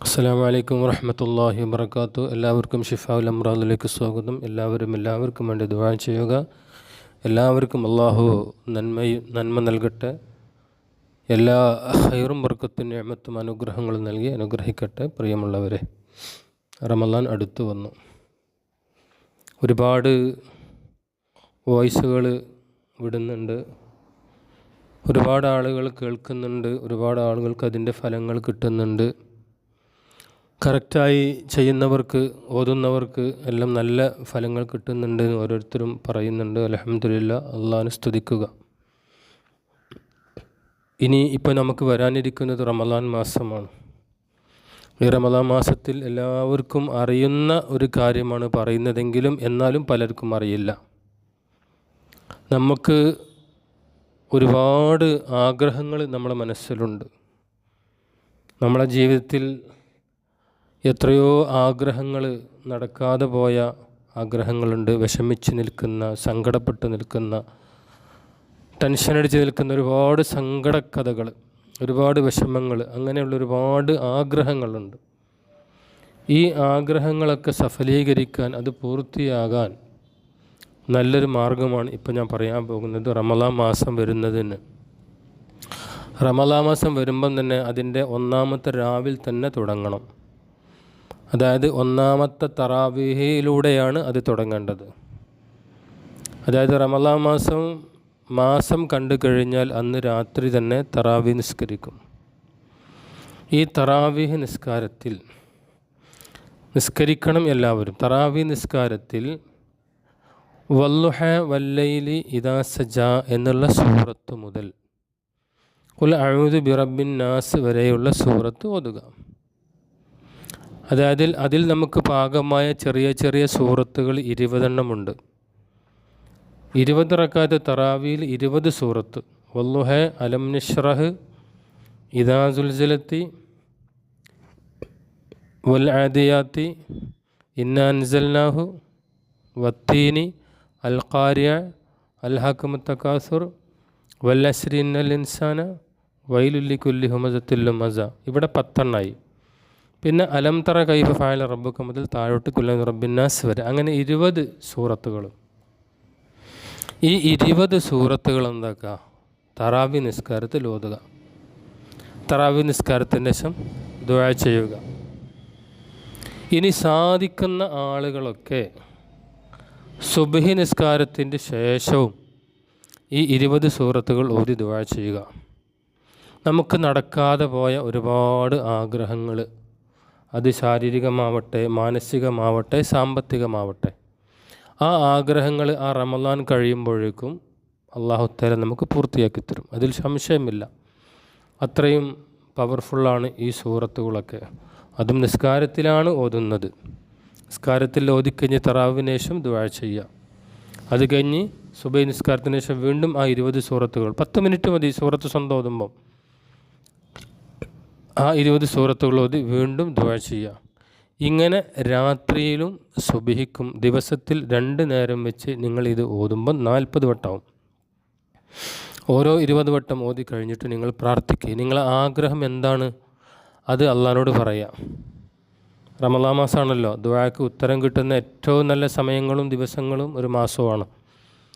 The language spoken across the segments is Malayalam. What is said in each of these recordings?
അസ്സാം വലൈക്കും വർഹമത്തല്ലാഹി വർക്കാത്തു എല്ലാവർക്കും ഷിഫാ അമ്രാദിലേക്ക് സ്വാഗതം. എല്ലാവരും എല്ലാവർക്കും വേണ്ടി ദുആ ചെയ്യുക. എല്ലാവർക്കും അള്ളാഹു നന്മയും നന്മ നൽകട്ടെ. എല്ലാ ഹൈറും വർക്കത്തിന്റെ നിഅമത്തും അനുഗ്രഹങ്ങളും നൽകി അനുഗ്രഹിക്കട്ടെ പ്രിയമുള്ളവരെ. റമലാൻ അടുത്തു വന്നു. ഒരുപാട് വോയിസുകൾ വിടുന്നുണ്ട്. ഒരുപാട് ആളുകൾ കേൾക്കുന്നുണ്ട്. ഒരുപാട് ആളുകൾക്ക് അതിന്റെ ഫലങ്ങൾ കിട്ടുന്നുണ്ട്. കറക്റ്റായി ചെയ്യുന്നവർക്ക് ഓതുന്നവർക്ക് എല്ലാം നല്ല ഫലങ്ങൾ കിട്ടുന്നുണ്ട് ഓരോരുത്തരും പറയുന്നുണ്ട്. അലഹമില്ല അള്ളാഹാനെ സ്തുതിക്കുക. ഇനി ഇപ്പോൾ നമുക്ക് വരാനിരിക്കുന്നത് റമദാൻ മാസമാണ്. ഈ റമദാൻ മാസത്തിൽ എല്ലാവർക്കും അറിയുന്ന ഒരു കാര്യമാണ് പറയുന്നതെങ്കിലും എന്നാലും പലർക്കും അറിയില്ല. നമുക്ക് ഒരുപാട് ആഗ്രഹങ്ങൾ നമ്മുടെ മനസ്സിലുണ്ട്. നമ്മളെ ജീവിതത്തിൽ എത്രയോ ആഗ്രഹങ്ങൾ നടക്കാതെ പോയ ആഗ്രഹങ്ങളുണ്ട്. വിഷമിച്ച് നിൽക്കുന്ന സങ്കടപ്പെട്ട് നിൽക്കുന്ന ടെൻഷൻ അടിച്ച് നിൽക്കുന്ന ഒരുപാട് സങ്കടക്കഥകൾ ഒരുപാട് വിഷമങ്ങൾ അങ്ങനെയുള്ള ഒരുപാട് ആഗ്രഹങ്ങളുണ്ട്. ഈ ആഗ്രഹങ്ങളൊക്കെ സഫലീകരിക്കാൻ അത് പൂർത്തിയാകാൻ നല്ലൊരു മാർഗമാണ് ഇപ്പം ഞാൻ പറയാൻ പോകുന്നത് റമലാ മാസം വരുന്നതിന്. റമലാ മാസം വരുമ്പം തന്നെ അതിന്റെ ഒന്നാമത്തെ രാവിൽ തന്നെ തുടങ്ങണം. അതായത് ഒന്നാമത്തെ തറാവിഹയിലൂടെയാണ് അത് തുടങ്ങേണ്ടത്. അതായത് റമലാ മാസം മാസം കണ്ടു കഴിഞ്ഞാൽ അന്ന് രാത്രി തന്നെ തറാവി നിസ്കരിക്കും. ഈ തറാവിഹ് നിസ്കാരത്തിൽ നിസ്കരിക്കണം എല്ലാവരും. തറാവി നിസ്കാരത്തിൽ വല്ലുഹ വല്ലയിലി ഇദാ സജ എന്നുള്ള സൂറത്ത് മുതൽ. കുൽ അഴുതു ബിറബിൻ നാസ് വരെയുള്ള സൂറത്ത് ഓതുക. അതായത് അതിൽ നമുക്ക് പാകമായ ചെറിയ ചെറിയ സൂറത്തുകൾ ഇരുപതെണ്ണമുണ്ട്. ഇരുപത് റക്കാത്ത് തറാവിയിൽ ഇരുപത് സൂറത്ത്. വല്ലുഹ അലം നിഷ്റഹ് ഇദാസുൽജലത്തി വൽ ആദിയാത്തി ഇന്ന അൻസൽനാഹു വത്തീനി അൽ ഖാരിയ അൽ ഹക്കുമത്തക്കാസുർ വൽ അസ്രിൻ അൽ ഇൻസാന വൈലുല്ലി കുല്ലി ഹുമസത്തുല്ലും മസ ഇവിടെ പത്തെണ്ണായി. പിന്നെ അലംതറ കൈഫ് ഫായല റബ്ബുക്ക് മുതൽ താഴോട്ട് കുല്ലം റബ്ബിന്നാസ് വരെ. അങ്ങനെ ഇരുപത് സൂറത്തുകൾ ഈ ഇരുപത് സൂറത്തുകൾ എന്താക്കുക തറാവി നിസ്കാരത്തിൽ ഓതുക. തറാവി നിസ്കാരത്തിന്റെ ശേഷം ദുഴ ചെയ്യുക. ഇനി സാധിക്കുന്ന ആളുകളൊക്കെ സുബഹി നിസ്കാരത്തിന്റെ ശേഷവും ഈ ഇരുപത് സൂറത്തുകൾ ഓതി ദുആ ചെയ്യുക. നമുക്ക് നടക്കാതെ പോയ ഒരുപാട് ആഗ്രഹങ്ങൾ അത് ശാരീരികമാവട്ടെ മാനസികമാവട്ടെ സാമ്പത്തികമാവട്ടെ. ആ ആഗ്രഹങ്ങൾ ആ റമലാൻ കഴിയുമ്പോഴേക്കും അള്ളാഹുത്തേല നമുക്ക് പൂർത്തിയാക്കി തരും. അതിൽ സംശയമില്ല. അത്രയും പവർഫുള്ളാണ് ഈ സൂറത്തുകളൊക്കെ. അതും നിസ്കാരത്തിലാണ് ഓതുന്നത്. നിസ്കാരത്തിൽ ഓതിക്കഴിഞ്ഞ് തറാവിന് ശേഷം ദുവാ ചെയ്യുക. അത് കഴിഞ്ഞ് സുബൈ നിസ്കാരത്തിന് ശേഷം വീണ്ടും ആ ഇരുപത് സൂറത്തുകൾ. പത്ത് മിനിറ്റ് മതി സൂറത്ത് സ്വന്തം ഓതുമ്പം. ആ ഇരുപത് സൂറത്തുകൾ വീണ്ടും ദുവാ ചെയ്യുക ഇങ്ങനെ രാത്രിയിലും സുബിഹിക്കും ദിവസത്തിൽ രണ്ട് നേരം വെച്ച് നിങ്ങൾ ഇത് ഓതുമ്പോൾ നാൽപ്പത് വട്ടമാവും ഓരോ ഇരുപത് വട്ടം ഓതി കഴിഞ്ഞിട്ട് നിങ്ങൾ പ്രാർത്ഥിക്കുക നിങ്ങളെ ആഗ്രഹം എന്താണ്? അത് അള്ളഹാനോട് പറയാം. റമലാ മാസമാണല്ലോ ദുവാക്ക് ഉത്തരം കിട്ടുന്ന ഏറ്റവും നല്ല സമയങ്ങളും ദിവസങ്ങളും ഒരു മാസവുമാണ്.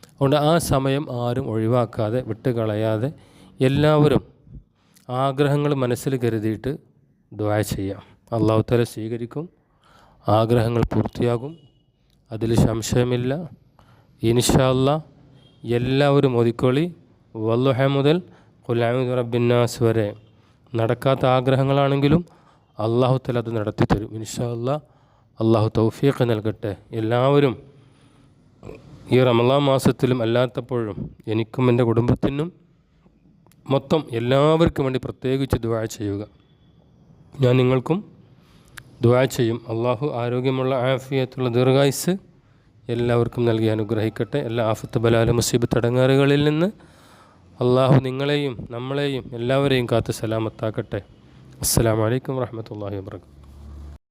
അതുകൊണ്ട് ആ സമയം ആരും ഒഴിവാക്കാതെ വിട്ടുകളയാതെ എല്ലാവരും ആഗ്രഹങ്ങൾ മനസ്സിൽ കരുതിയിട്ട് ദ്വായ ചെയ്യാം. അള്ളാഹു തല സ്വീകരിക്കും. ആഗ്രഹങ്ങൾ പൂർത്തിയാകും. അതിൽ സംശയമില്ല. ഇൻഷാല്ല എല്ലാവരും ഒതുക്കൊളി വല്ലുഹ മുതൽ കുലാമി റബിന്നാസ് വരെ. നടക്കാത്ത ആഗ്രഹങ്ങളാണെങ്കിലും അള്ളാഹു തല അത് നടത്തി തരും. ഇൻഷാല്ല അള്ളാഹു തൗഫീഖ് നൽകട്ടെ. എല്ലാവരും ഈ റമലാ മാസത്തിലും അല്ലാത്തപ്പോഴും എനിക്കും എന്റെ കുടുംബത്തിനും മൊത്തം എല്ലാവർക്കും വേണ്ടി പ്രത്യേകിച്ച് ദുവാ ചെയ്യുക. ഞാൻ നിങ്ങൾക്കും ദുവാ ചെയ്യും. അള്ളാഹു ആരോഗ്യമുള്ള ആഫിയത്തുള്ള ദീർഘായുസ് എല്ലാവർക്കും നൽകി അനുഗ്രഹിക്കട്ടെ. എല്ലാ ആഫത്ത് ബലാല മുസീബ് തടങ്ങാറുകളിൽ നിന്ന് അള്ളാഹു നിങ്ങളെയും നമ്മളെയും എല്ലാവരെയും കാത്ത് സലാമത്താക്കട്ടെ. അസ്സാം വലൈക്കും വാഹമത്തല്ലാഹി വാബർക്കാത്തു